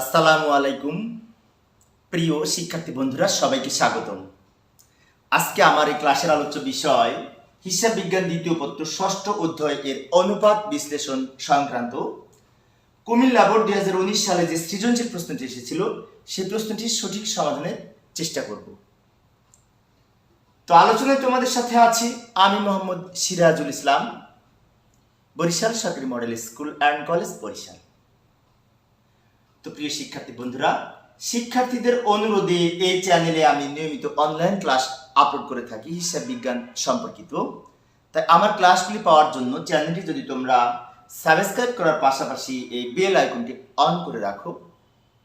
আসসালামু আলাইকুম, প্রিয় শিক্ষার্থী বন্ধুরা, সবাইকে স্বাগতম। আজকে আমার এই ক্লাসের আলোচ্য বিষয়, হিসাব বিজ্ঞান দ্বিতীয় পত্র ষষ্ঠ অধ্যায় এর অনুপাত বিশ্লেষণ সংক্রান্ত। কুমিল্লা বোর্ড দুই হাজার উনিশ সালে যে সৃজনশীল প্রশ্নটি এসেছিল, সেই প্রশ্নটির সঠিক সমাধানের চেষ্টা করব। তো আলোচনায় তোমাদের সাথে আছি আমি মোহাম্মদ সিরাজুল ইসলাম, বরিশাল সরকারি model school and college Barishal. তো প্রিয় শিক্ষার্থী বন্ধুরা, শিক্ষার্থীদের অনুরোধে এই চ্যানেলে আমি নিয়মিত অনলাইন ক্লাস আপলোড করে থাকি, হিসাব বিজ্ঞান সম্পর্কিত। তাই আমার ক্লাসগুলি পাওয়ার জন্য চ্যানেলটি যদি তোমরা সাবস্ক্রাইব করার পাশাপাশি এই বেল আইকনটি অন করে রাখো,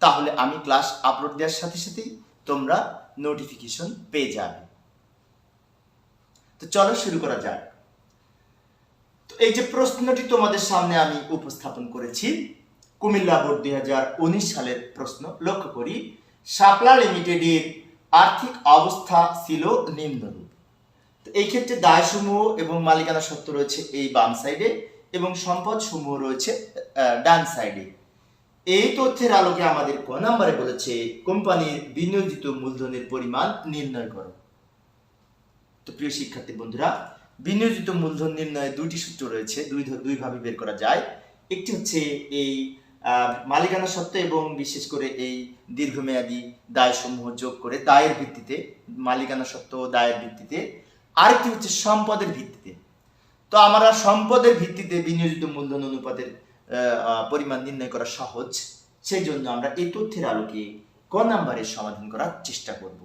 তাহলে আমি ক্লাস আপলোড দেওয়ার সাথে সাথেই তোমরা নোটিফিকেশন পেয়ে যাবে। তো চলো শুরু করা যাক। তো এই যে প্রশ্নটি তোমাদের সামনে আমি উপস্থাপন করেছি কুমিল্লা বোর্ড দুই হাজার উনিশ সালের প্রশ্ন লক্ষ্য করি। শাপলা লিমিটেডের আর্থিক অবস্থা ছিল নিম্নরূপ। তো এই ক্ষেত্রে দায়সমূহ এবং মালিকানা সত্ত্ব রয়েছে এই বাম সাইডে এবং সম্পদ সমূহ রয়েছে ডান সাইডে। এই তথ্যের আলোকে আমাদের ক নাম্বারে বলেছে, কোম্পানির বিনিয়োজিত মূলধনের পরিমাণ নির্ণয় করো। তো প্রিয় শিক্ষার্থী বন্ধুরা, বিনিয়োজিত মূলধন নির্ণয়ে দুইটি সূত্র রয়েছে, দুই ধ- দুই ভাবে বের করা যায়। একটি হচ্ছে এই মালিকানা সত্ত্ব এবং বিশেষ করে এই দীর্ঘমেয়াদী দায়সমূহ যোগ করে দায়ের ভিত্তিতে, মালিকানা সত্ত্ব দায়ের ভিত্তিতে, আরেকটি হচ্ছে সম্পদের ভিত্তিতে। তো আমরা সম্পদের ভিত্তিতে বিনিয়োজিত মূলধন অনুপাতের পরিমাণ নির্ণয় করা সহজ। সেই জন্য আমরা এই তথ্যের আলোকে ক নাম্বারের সমাধান করার চেষ্টা করব।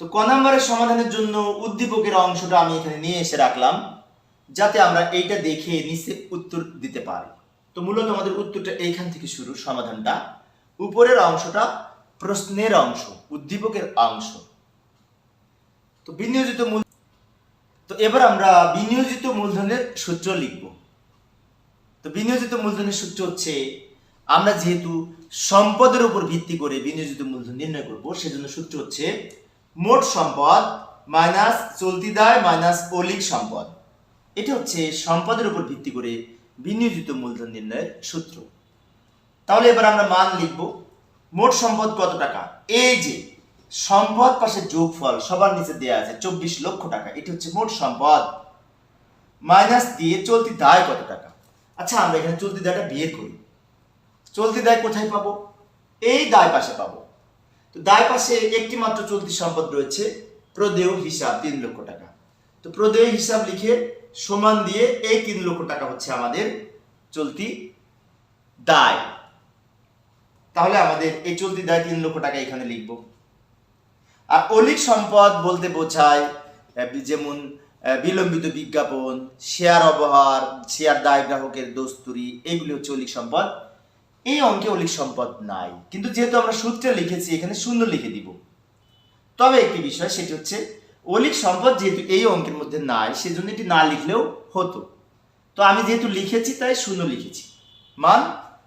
তো ক নাম্বারের সমাধানের জন্য উদ্দীপকের অংশটা আমি এখানে নিয়ে এসে রাখলাম, যাতে আমরা এইটা দেখে নিচে উত্তর দিতে পারি। তো মূলত আমাদের উত্তরটা এইখান থেকে শুরু, সমাধানটা। উপরের অংশটা প্রশ্নের অংশ, উদ্দীপকের অংশ। তো বিনিয়োজিত মূল তো এবার আমরা বিনিয়োজিত মূলধনের সূত্র লিখব। তো বিনিয়োজিত মূলধনের সূত্র হচ্ছে, আমরা যেহেতু সম্পদের উপর ভিত্তি করে বিনিয়োজিত মূলধন নির্ণয় করব, সেজন্য সূত্র হচ্ছে, মোট সম্পদ মাইনাস চলতি দায় মাইনাস অলিক সম্পদ। এটা হচ্ছে সম্পদের উপর ভিত্তি করে বিনিয়োজিত মূলধন নির্ণয়ের সূত্র। তাহলে এবার আমরা মান লিখব। মোট সম্পদ কত টাকা? এই যে, সম্পদ পাশে যোগফল সবার নিচে দেয়া আছে চব্বিশ লক্ষ টাকা। এটি হচ্ছে মোট সম্পদ। মাইনাস দিয়ে চলতি দায় কত টাকা? আচ্ছা আমরা এখানে চলতি দায়টা বের করি। চলতি দায় কোথায় পাবো? এই দায় পাশে পাবো। তো দায় পাশে একটি মাত্র চলতি সম্পদ রয়েছে প্রদেয় হিসাব, তিন লক্ষ টাকা। তো প্রদেয় হিসাব লিখে সমান দিয়ে এই তিন লক্ষ টাকা হচ্ছে আমাদের চলতি দায়। তাহলে আমাদের এই চলতি দায় তিন লক্ষ টাকা এখানে লিখব। আর অলিক সম্পদ বলতে বোঝায় যেমন বিলম্বিত বিজ্ঞাপন শেয়ার অবহার শেয়ার দায় গ্রাহকের দস্তুরি, এগুলি হচ্ছে অলিক সম্পদ। এই অঙ্কে অলিক সম্পদ নাই। কিন্তু যেহেতু আমরা সূত্রে লিখেছি, এখানে শূন্য লিখে দিব। তবে একটি বিষয়, সেটি হচ্ছে অলিক সম্পদ যেহেতু এই অঙ্কের মধ্যে নাই, সেজন্য এটি না লিখলেও হতো। তো আমি যেহেতু লিখেছি, তাই শূন্য লিখেছি। মান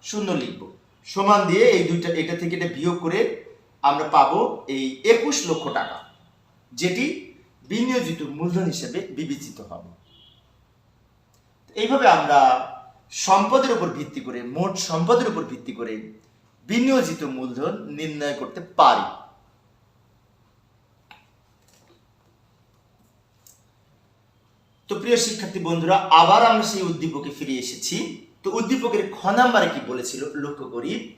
শূন্য লিখব। সমান দিয়ে এই দুইটা, এটা থেকে এটা বিয়োগ করে আমরা পাবো এই একুশ লক্ষ টাকা, যেটি বিনিয়োজিত মূলধন হিসেবে বিবেচিত হবে। এইভাবে আমরা সম্পদের উপর ভিত্তি করে, মোট সম্পদের উপর ভিত্তি করে বিনিয়োজিত মূলধন নির্ণয় করতে পারি। তো প্রিয় শিক্ষার্থী বন্ধুরা, আবার আমরা সেই উদ্দীপকে ফিরে এসেছি। তো উদ্দীপকের খ নাম্বারে কি বলেছিল? লক্ষ্য করি।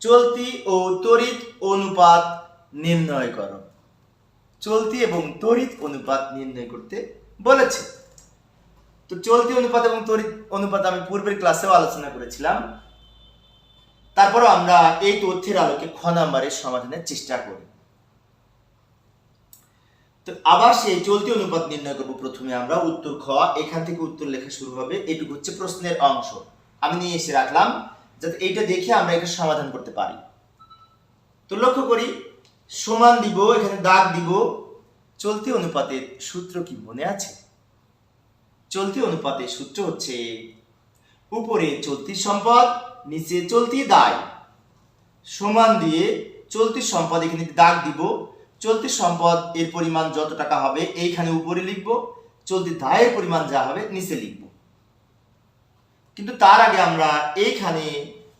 চলতি ও তড়িৎ অনুপাত নির্ণয় করো। চলতি এবং তড়িৎ অনুপাত নির্ণয় করতে বলেছে। তো চলতি অনুপাত এবং তড়িৎ অনুপাত আমি পূর্বের ক্লাসেও আলোচনা করেছিলাম। তারপরও আমরা এই তথ্যের আলোকে খ নাম্বারের সমাধানের চেষ্টা করি। তো আবার সেই চলতি অনুপাত নির্ণয় করব প্রথমে আমরা, উত্তর খ, এখান থেকে উত্তর লেখা শুরু হবে, এটুকু হচ্ছে প্রশ্নের অংশ। আমি নিয়ে এসে রাখলাম, যাতে এইটা দেখে আমরা এটা সমাধান করতে পারি। তো লক্ষ্য করি, সমান দিব, এখানে দাগ দিব, চলতি অনুপাতের সূত্র কি মনে আছে? চলতি অনুপাতের সূত্র হচ্ছে, উপরে চলতি সম্পদ, নিচে চলতি দায়। সমান দিয়ে চলতি সম্পদ এখানে দাগ দিব চলতি সম্পদ এর পরিমাণ যত টাকা হবে, এইখানে উপরে লিখব। চলতি দায়ের পরিমাণ যা হবে, নিচে লিখব। কিন্তু তার আগে আমরা এইখানে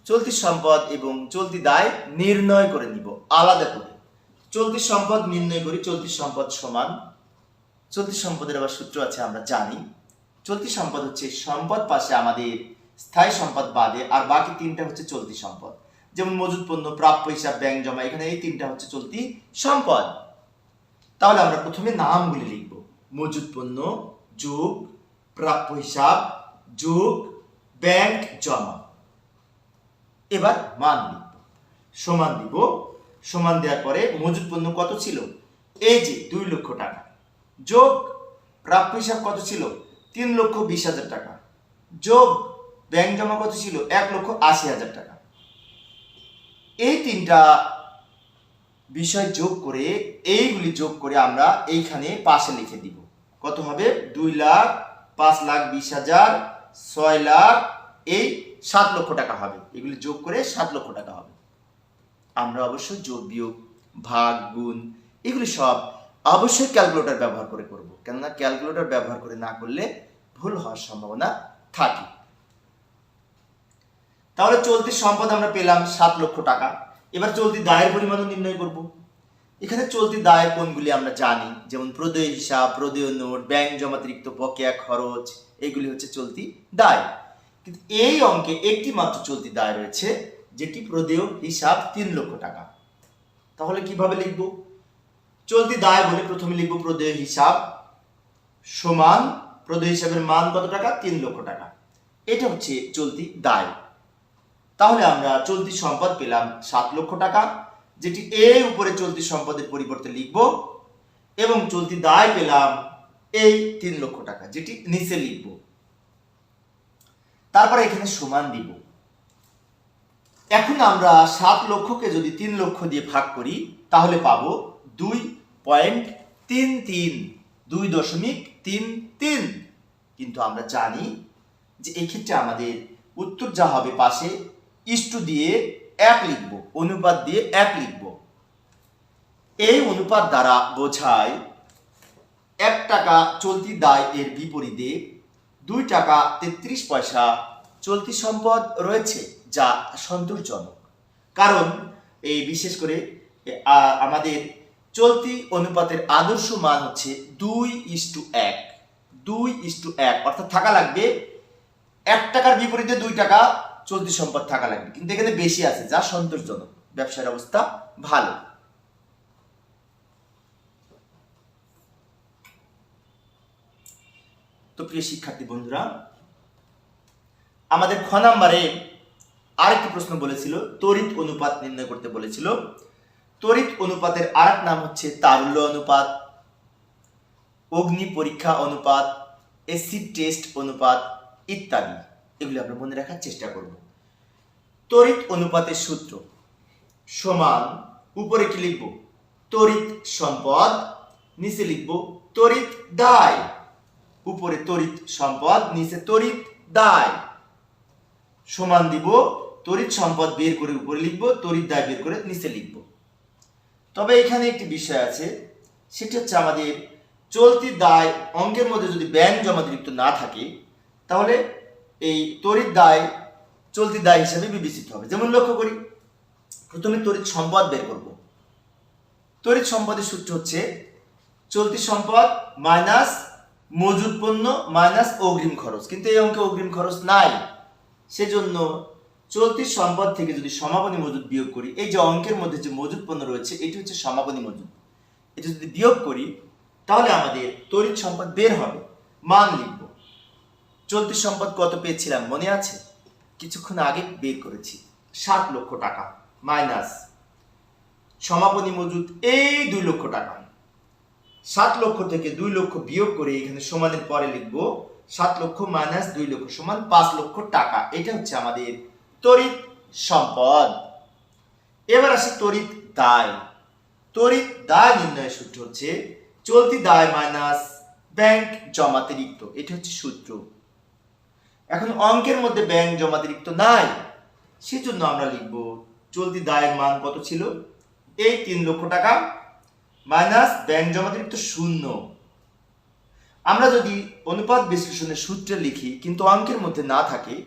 চলতি সম্পদ এবং চলতি দায় নির্ণয় করে নিব, আলাদা করে। চলতি সম্পদ নির্ণয় করি, চলতি সম্পদ সমান। চলতি সম্পদের আবার সূত্র আছে, আমরা জানি। চলতি সম্পদ হচ্ছে সম্পদ, পাশে আমাদের স্থায়ী সম্পদ বাদে আর বাকি তিনটা হচ্ছে চলতি সম্পদ। যেমন মজুদ পণ্য, প্রাপ্য হিসাব ব্যাংক জমা, এখানে এই তিনটা হচ্ছে চলতি সম্পদ। তাহলে আমরা প্রথমে নামগুলি লিখব। মজুদ পণ্য, যোগ, প্রাপ্য হিসাব, যোগ ব্যাংক জমা। এবার মান লিখব। সমান দিব। সমান দেওয়ার পরে মজুদ পণ্য কত ছিল? এই যে দুই লক্ষ টাকা। যোগ, প্রাপ্য হিসাব কত ছিল? তিন লক্ষ বিশ হাজার টাকা। যোগ ব্যাংক জমা কত ছিল? এক লক্ষ আশি হাজার টাকা। এই তিনটা বিষয় যোগ করে, এইগুলি যোগ করে আমরা এইখানে পাশে লিখে দিব। কত হবে? দুই লাখ, পাঁচ লাখ, বিশ হাজার, ছয় লাখ, এই সাত লক্ষ টাকা হবে। এগুলি যোগ করে সাত লক্ষ টাকা হবে। আমরা অবশ্য যোগ, বিয়োগ, ভাগ, গুণ, এগুলি সব অবশ্যই ক্যালকুলেটর ব্যবহার করে করব। কেননা ক্যালকুলেটর ব্যবহার করে না করলে ভুল হওয়ার সম্ভাবনা থাকে। তাহলে চলতি সম্পদ আমরা পেলাম সাত লক্ষ টাকা। এবার চলতি দায়ের পরিমাণও নির্ণয় করব। এখানে চলতি দায় কোনগুলি আমরা জানি? যেমন প্রদেয় হিসাব, প্রদেয় নোট, ব্যাংক জমাতিরিক্ত বকেয়া খরচ, এগুলি হচ্ছে চলতি দায়। কিন্তু এই অঙ্কে একটি মাত্র চলতি দায় রয়েছে, যেটি প্রদেয় হিসাব তিন লক্ষ টাকা। তাহলে কীভাবে লিখব? চলতি দায় বলে প্রথমে লিখব প্রদেয় হিসাব সমান, প্রদেয় হিসাবের মান কত টাকা? তিন লক্ষ টাকা। এটা হচ্ছে চলতি দায়। তাহলে আমরা চলতি সম্পদ পেলাম সাত লক্ষ টাকা, যেটি এই উপরে চলতি সম্পদের পরিবর্তে লিখব, এবং চলতি দায় পেলাম এই তিন লক্ষ টাকা, যেটি নিচে লিখব। তারপরে এখানে সমান দিব। এখন আমরা সাত লক্ষকে যদি তিন লক্ষ দিয়ে ভাগ করি, তাহলে পাব দুই পয়েন্ট তিন তিন, দুই দশমিক তিন তিন। কিন্তু আমরা জানি যে এক্ষেত্রে আমাদের উত্তর যা হবে পাশে ইষ্টু দিয়ে এক লিখব, অনুপাত দিয়ে এক লিখব। এই অনুপাত দ্বারা বোঝায় এক টাকা চলতি দায় এর বিপরীতে দুই টাকা তেত্রিশ পয়সা চলতি সম্পদ রয়েছে, যা সন্তোষজনক। কারণ এই বিশেষ করে আমাদের চলতি অনুপাতের আদর্শ মান হচ্ছে দুই ইস্টু এক। দুই ইস্টু এক, অর্থাৎ থাকা লাগবে এক টাকার বিপরীতে দুই টাকা চলতি সম্পদ থাকা লাগবে। কিন্তু এখানে বেশি আছে, যা সন্তোষজনক। ব্যবসার অবস্থা ভালো। তো প্রিয় শিক্ষার্থী বন্ধুরা, আমাদের খ নাম্বারে আরেকটি প্রশ্ন বলেছিল, তড়িৎ অনুপাত নির্ণয় করতে বলেছিল। তড়িৎ অনুপাতের আরেক নাম হচ্ছে তারুল্য অনুপাত, অগ্নি পরীক্ষা অনুপাত এসিড টেস্ট অনুপাত ইত্যাদি। এগুলি আমরা মনে রাখার চেষ্টা করব। তড়িৎ অনুপাতের সূত্র সমান উপরে কি লিখব? তড়িৎ সম্পদ, নিচে লিখব তড়িৎ দায়। উপরে তড়িৎ সম্পদ, নিচে তড়িৎ দায়। সমান দিব তড়িৎ সম্পদ বের করে উপরে লিখব, তড়িৎ দায় বের করে নিচে লিখব। তবে এখানে একটি বিষয় আছে, সেটি হচ্ছে আমাদের চলতি দায় অঙ্কের মধ্যে যদি ব্যাংক জমাতিরিক্ত না থাকে, তাহলে এই তড়িৎ দায় চলতি দায় হিসাবে বিবেচিত হবে। যেমন লক্ষ্য করি, প্রথমে তড়িৎ সম্পদ বের করব। তড়িৎ সম্পদের সূত্র হচ্ছে, চলতি সম্পদ মাইনাস মজুদ পণ্য মাইনাস অগ্রিম খরচ। কিন্তু এই অঙ্কে অগ্রিম খরচ নাই। সেজন্য চলতি সম্পদ থেকে যদি সমাপনী মজুদ বিয়োগ করি, এই যে অঙ্কের মধ্যে যে মজুদ পণ্য রয়েছে, এটি হচ্ছে সমাপনী মজুদ এটা যদি বিয়োগ করি, তাহলে আমাদের তড়িৎ সম্পদ বের হবে। মান লিখব। চলতি সম্পদ কত পেয়েছিলাম মনে আছে? কিছুক্ষণ আগে বের করেছি, সাত লক্ষ টাকা, মাইনাস। সমাপনী মজুদ এই দুই লক্ষ টাকা। সাত লক্ষ থেকে দুই লক্ষ বিয়োগ করে এখানে সমানের পরে লিখব সাত লক্ষ মাইনাস দুই লক্ষ সমান পাঁচ লক্ষ টাকা। এটা হচ্ছে আমাদের তড়িৎ সম্পদ। এবার আসে তড়িৎ দায়। তড়িৎ দায় নির্ণয়ের সূত্র হচ্ছে চলতি দায় মাইনাস ব্যাংক জমাতিরিক্ত এটা হচ্ছে সূত্র। এখন অঙ্কের মধ্যে ব্যাংক জমাতিরিক্ত নাই। সেজন্য আমরা লিখব, চলতি দায়ের মান কত ছিল? এই তিন লক্ষ টাকা মাইনাস ব্যাংক জমাতিরিক্ত শূন্য। আমরা যদি অনুপাত বিশ্লেষণের সূত্রে লিখি, কিন্তু অঙ্কের মধ্যে না থাকে,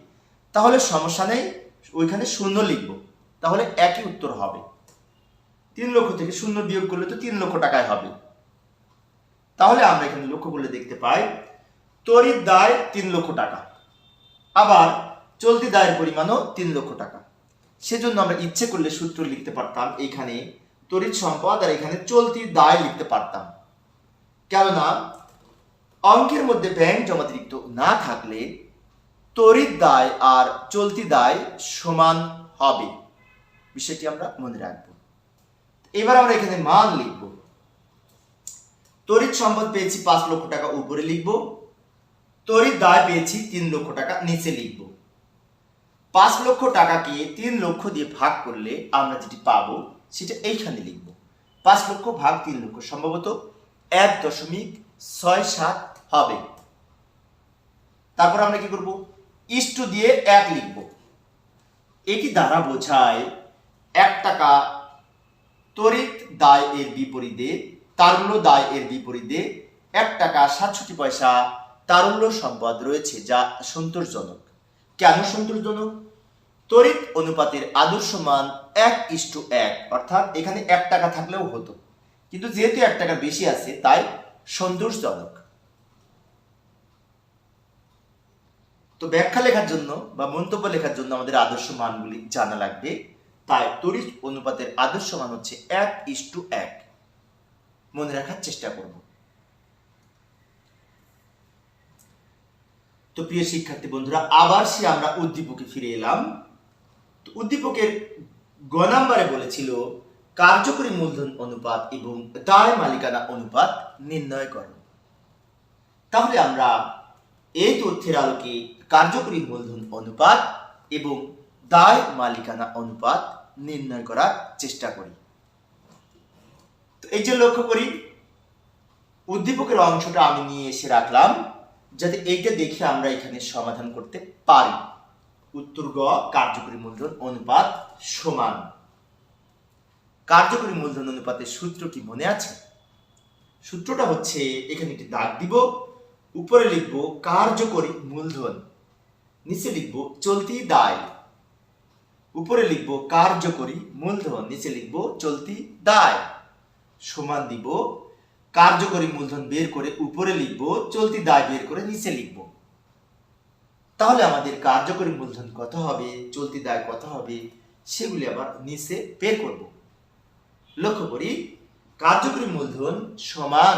তাহলে সমস্যা নেই, ওইখানে শূন্য লিখব। তাহলে একই উত্তর হবে। তিন লক্ষ থেকে শূন্য বিয়োগ করলে তো তিন লক্ষ টাকায় হবে। তাহলে আমরা এখানে লক্ষ্য করলে দেখতে পাই। তড়িৎ দায় তিন লক্ষ টাকা। আবার চলতি দায়ের পরিমাণও তিন লক্ষ টাকা। সেজন্য আমরা ইচ্ছে করলে সূত্র লিখতে পারতাম এখানে তড়িৎ সম্পদ আর এখানে চলতি দায় লিখতে পারতাম। কেননা অঙ্কের মধ্যে ব্যাংক জমাতিরিক্ত না থাকলে তড়িৎ দায় আর চলতি দায় সমান হবে। বিষয়টি আমরা মনে রাখব। এবার আমরা এখানে মান লিখব। তড়িৎ সম্পদ পেয়েছি পাঁচ লক্ষ টাকা, উপরে লিখব। তড়িৎ দায় পেয়েছি তিন লক্ষ টাকা নিচে লিখব। পাঁচ লক্ষ টাকাকে তিন লক্ষ দিয়ে ভাগ করলে আমরা যেটি পাব, সেটা এইখানে লিখব। পাঁচ লক্ষ ভাগ তিন লক্ষ সম্ভবত এক দশমিক ছয় সাত হবে। তারপর আমরা কি করব? ইস্টু দিয়ে এক লিখব। এটি দ্বারা বোঝায় এক টাকা তড়িৎ দায় এর বিপরীতে তারল্য দায় এর বিপরীতে এক টাকা সাতষট্টি পয়সা তারল্য সম্পদ রয়েছে যা সন্তোষজনক। কেন সন্তোষজনক? তড়িৎ অনুপাতের আদর্শ মান এক ইস্টু এক, অর্থাৎ এখানে এক টাকা থাকলেও হতো। কিন্তু যেহেতু এক টাকা বেশি আছে, তাই সন্তোষজনক। তো ব্যাখ্যা লেখার জন্য বা মন্তব্য লেখার জন্য আমাদের আদর্শ মানগুলি জানা লাগবে। তাই তড়িৎ অনুপাতের আদর্শ মান হচ্ছে এক ইস্টু এক। মনে রাখার চেষ্টা করব। তো প্রিয় শিক্ষার্থী বন্ধুরা, আবার সে আমরা উদ্দীপকে ফিরে এলাম। তো উদ্দীপকের গ নাম্বারে বলেছিল, কার্যকরী মূলধন অনুপাত এবং দায় মালিকানা অনুপাত নির্ণয় করো। তাহলে আমরা এই তথ্যের আলোকে কার্যকরী মূলধন অনুপাত এবং দায় মালিকানা অনুপাত নির্ণয় করার চেষ্টা করি। তো এই যে লক্ষ্য করি, উদ্দীপকের অংশটা আমি নিয়ে এসে রাখলাম। যাতে এইটা দেখে আমরা এখানে সমাধান করতে পারি। উত্তর গ, কার্যকরী মূলধন অনুপাত সমান। কার্যকরী মূলধন অনুপাতের সূত্র কি মনে আছে? সূত্রটা হচ্ছে, এখানে একটি দাগ দিব, উপরে লিখব কার্যকরী মূলধন, নিচে লিখব চলতি দায়। উপরে লিখব কার্যকরী মূলধন, নিচে লিখব চলতি দায়। সমান দিব কার্যকরী মূলধন বের করে উপরে লিখব, চলতি দায় বের করে নিচে লিখব। তাহলে আমাদের কার্যকরী মূলধন কত হবে, চলতি দায় কত হবে, সেগুলি আবার নিচে বের করব। লক্ষ্য করি, কার্যকরী মূলধন সমান,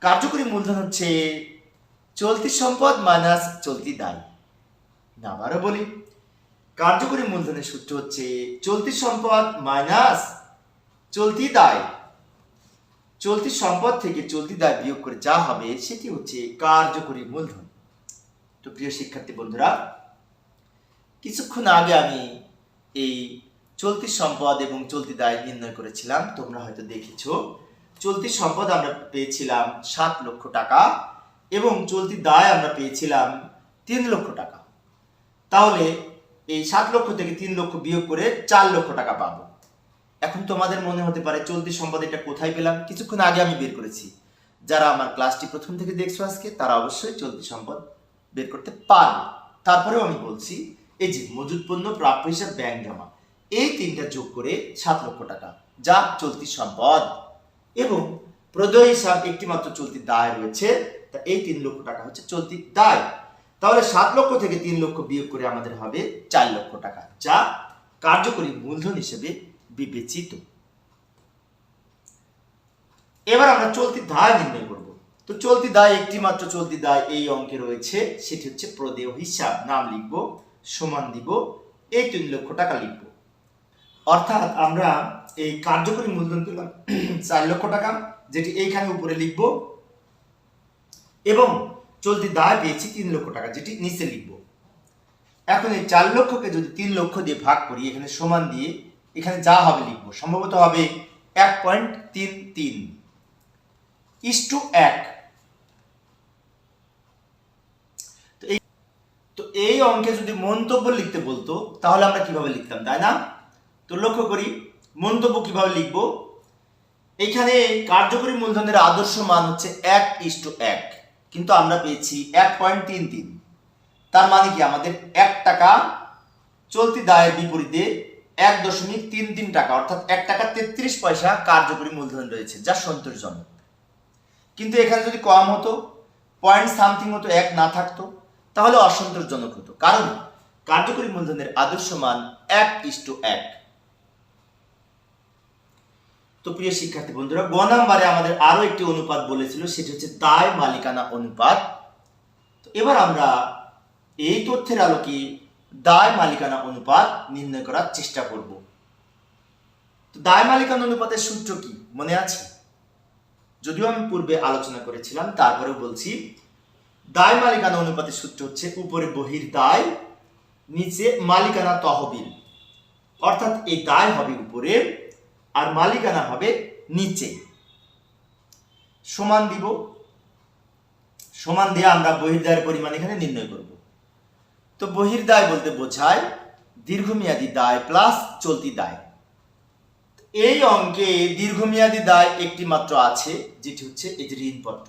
কার্যকরী মূলধন হচ্ছে চলতি সম্পদ মাইনাস চলতি দায়। আবারও বলি, কার্যকরী মূলধনের সূত্র হচ্ছে চলতি সম্পদ মাইনাস চলতি দায়। চলতি সম্পদ থেকে চলতি দায় বিয়োগ করে যা হবে, সেটি হচ্ছে কার্যকরী মূলধন। তো প্রিয় শিক্ষার্থী বন্ধুরা, কিছুক্ষণ আগে আমি এই চলতি সম্পদ এবং চলতি দায় নির্ণয় করেছিলাম। তোমরা হয়তো দেখেছ, চলতি সম্পদ আমরা পেয়েছিলাম সাত লক্ষ টাকা এবং চলতি দায় আমরা পেয়েছিলাম তিন লক্ষ টাকা। তাহলে এই সাত লক্ষ থেকে তিন লক্ষ বিয়োগ করে চার লক্ষ টাকা পাবো। এখন তোমাদের মনে হতে পারে চলতি সম্পদ এটা কোথায় পেলাম? কিছুক্ষণ আগে আমি বের করেছি। যারা আমার ক্লাসটি প্রথম থেকে দেখছ আজকে, তারা অবশ্যই চলতি সম্পদ বের করতে পারবে। তারপরেও আমি বলছি, এই যে মজুদ পণ্য প্রাপ্য হিসাব ব্যাংক জমা, এই তিনটা যোগ করে সাত লক্ষ টাকা, যা চলতি সম্পদ। এবং প্রদেয় হিসাব একটি মাত্র চলতি দায় রয়েছে, তা এই তিন লক্ষ টাকা হচ্ছে চলতি দায়। তাহলে সাত লক্ষ থেকে তিন লক্ষ বিয়োগ করে আমাদের হবে চার লক্ষ টাকা, যা কার্যকরী মূলধন হিসেবে বিবেচিত। এবার আমরা চলতি দায় নির্ণয় করব। তো চলতি দায় একটি মাত্র চলতি দায় এই অঙ্কে রয়েছে, সেটি হচ্ছে প্রদেয় হিসাব। নাম লিখব, সমান দিব, এই তিন লক্ষ টাকা লিখব। অর্থাৎ আমরা এই কার্যকরী মূলধন পেলাম চার লক্ষ টাকা, যেটি এইখানে উপরে লিখব, এবং চলতি দায় পেয়েছি তিন লক্ষ টাকা, যেটি নিচে লিখব। এখন এই চার লক্ষকে যদি তিন লক্ষ দিয়ে ভাগ করি, এখানে সমান দিয়ে এখানে যা হবে লিখব। সম্ভবত হবে এক পয়েন্ট তিন তিন। ইস টু এক। তো এই অঙ্কে যদি মন্তব্য লিখতে বলতো, তাহলে আমরা কীভাবে লিখতাম, তাই না? তো লক্ষ্য করি, মন্তব্য কীভাবে লিখব? এখানে কার্যকরী মূলধনের আদর্শ মান হচ্ছে এক ইস টু এক। কিন্তু আমরা পেয়েছি এক পয়েন্ট তিন তিন। তার মানে কি আমাদের এক টাকা চলতি দায়ের বিপরীতে এক দশমিক তিন তিন টাকা, অর্থাৎ এক টাকা তেত্রিশ পয়সা কার্যকরী মূলধন রয়েছে, যা সন্তোষজনক। কিন্তু এখানে যদি কম হতো পয়েন্ট সামথিং মতো এক না থাকতো, তাহলে অসন্তোষজনক হতো। কারণ কার্যকরী মূলধনের আদর্শ মান এক ইস্টু এক। তো প্রিয় শিক্ষার্থী বন্ধুরা, গ নাম্বারে আমাদের আরও একটি অনুপাত বলেছিল, সেটি হচ্ছে দায় মালিকানা অনুপাত। এবার আমরা এই তথ্যের আলোকে দায় মালিকানা অনুপাত নির্ণয় করার চেষ্টা করব। তো দায় মালিকানা অনুপাতের সূত্র কি? মনে আছে? যদিও আমি পূর্বে আলোচনা করেছিলাম, তারপরেও বলছি, দায় মালিকানা অনুপাতের সূত্র হচ্ছে উপরে বহির দায়, নিচে মালিকানা তহবিল। অর্থাৎ এই দায় হবে উপরে আর মালিকানা হবে নিচে। সমান দিব, সমান দিয়ে আমরা বহির্দায়ের পরিমাণ এখানে নির্ণয় করব। তো বহির্দায় বলতে বোঝায় দীর্ঘমেয়াদী দায় প্লাস চলতি দায়। এই অঙ্কে দীর্ঘমেয়াদী দায় একটি মাত্র আছে, যেটি হচ্ছে এই যে ঋণপত্র।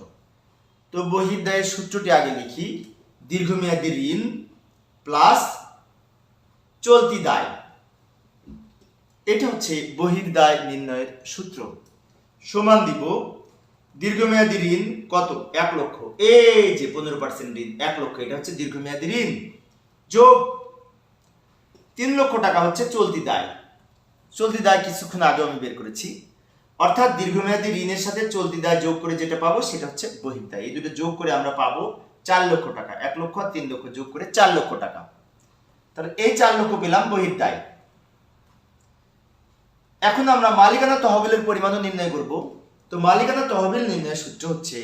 তো বহির্দায়ের সূত্রটি আগে লিখি, দীর্ঘমেয়াদী ঋণ প্লাস চলতি দায়। এটা হচ্ছে বহির্দায় নির্ণয়ের সূত্র। সমান দিব, দীর্ঘমেয়াদী ঋণ কত? এক লক্ষ। এই যে পনেরো পার্সেন্ট ঋণ, এক লক্ষ, এটা হচ্ছে দীর্ঘমেয়াদী ঋণ। যোগ তিন লক্ষ টাকা হচ্ছে চলতি দায়। চলতি দায় কিছুক্ষণ আগে আমি বের করেছি। অর্থাৎ দীর্ঘমেয়াদী ঋণের সাথে চলতি দায় যোগ করে যেটা পাবো সেটা হচ্ছে বহির্দায় এই দুটো যোগ করে আমরা পাবো চার লক্ষ টাকা। এক লক্ষ আর তিন লক্ষ যোগ করে চার লক্ষ টাকা। তাহলে এই চার লক্ষ পেলাম বহির্দায় এখন আমরা মালিকানা তহবিলের পরিমাণও নির্ণয় করব। তো মালিকানা তহবিল নির্ণয়ের সূত্র হচ্ছে,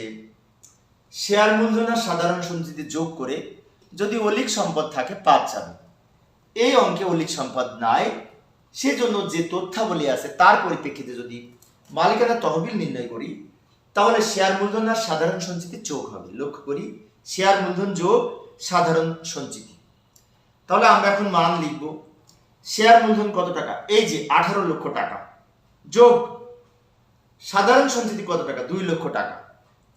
শেয়ার মূলধন সাধারণ সঞ্চিতি যোগ করে যদি অলিক সম্পদ থাকে, পাঁচ যাবে এই অঙ্কে অলিক সম্পদ নাই। সেজন্য যে তথ্যাবলী আছে, তার পরিপ্রেক্ষিতে যদি মালিকানা তহবিল নির্ণয় করি, তাহলে শেয়ার মূলধন আর সাধারণ সঞ্চিতি যোগ হবে। লক্ষ্য করি, শেয়ার মূলধন যোগ সাধারণ সঞ্চিতি। তাহলে আমরা এখন মান লিখব। শেয়ার মূলধন কত টাকা? এই যে আঠারো লক্ষ টাকা। যোগ সাধারণ সঞ্চিতি কত টাকা? দুই লক্ষ টাকা।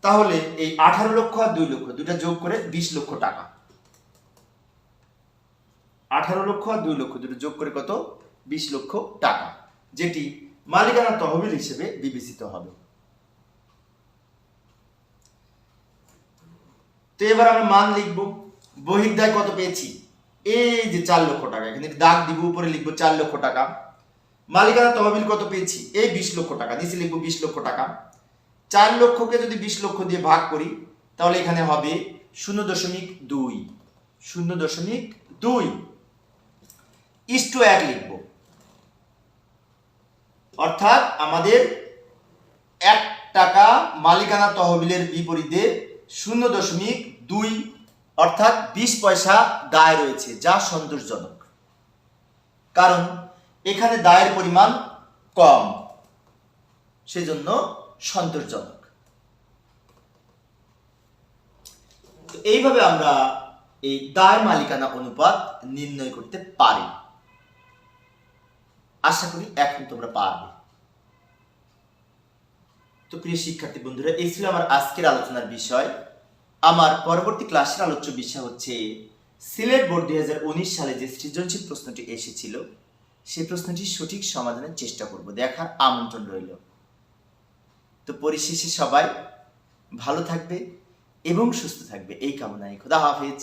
তাহলে এই আঠারো লক্ষ আর দুই লক্ষ দুটা যোগ করে বিশ লক্ষ টাকা। আঠারো লক্ষ আর দুই লক্ষ দুটো যোগ করে কত? বিশ লক্ষ টাকা, যেটি মালিকানা তহবিল হিসেবে বিবেচিত হবে। তো এবার আমরা মান লিখব। বহির্দায় কত পেয়েছি? এই যে চার লক্ষ টাকা, এখানে দাগ দিব, উপরে লিখব চার লক্ষ টাকা। মালিকানা তহবিল কত পেয়েছি? এই বিশ লক্ষ টাকা, নিচে লিখব বিশ লক্ষ টাকা। চার লক্ষকে যদি বিশ লক্ষ দিয়ে ভাগ করি, তাহলে এখানে হবে শূন্য দশমিক দুই, শূন্য দশমিক দুই। ইস্টু এক লিখব। অর্থাৎ আমাদের এক টাকা মালিকানা তহবিলের বিপরীতে শূন্য দশমিক দুই, অর্থাৎ বিশ পয়সা দায় রয়েছে, যা সন্তোষজনক। কারণ এখানে দায়ের পরিমাণ কম, সেজন্য সন্তোষজনক। এইভাবে আমরা এই দায় মালিকানা অনুপাত নির্ণয় করতে পারি। আশা করি এখন তোমরা পারবে। তো প্রিয় শিক্ষার্থী বন্ধুরা, এই ছিল আমার আজকের আলোচনার বিষয়। আমার পরবর্তী ক্লাসের আলোচ্য বিষয় হচ্ছে, সিলেট বোর্ড দুই হাজার উনিশ সালে যে সৃজনশীল প্রশ্নটি এসেছিল, সেই প্রশ্নটি সঠিক সমাধানের চেষ্টা করব। দেখার আমন্ত্রণ রইল। তো পরিশেষে সবাই ভালো থাকবে এবং সুস্থ থাকবে। এই কামনায় খোদা হাফেজ।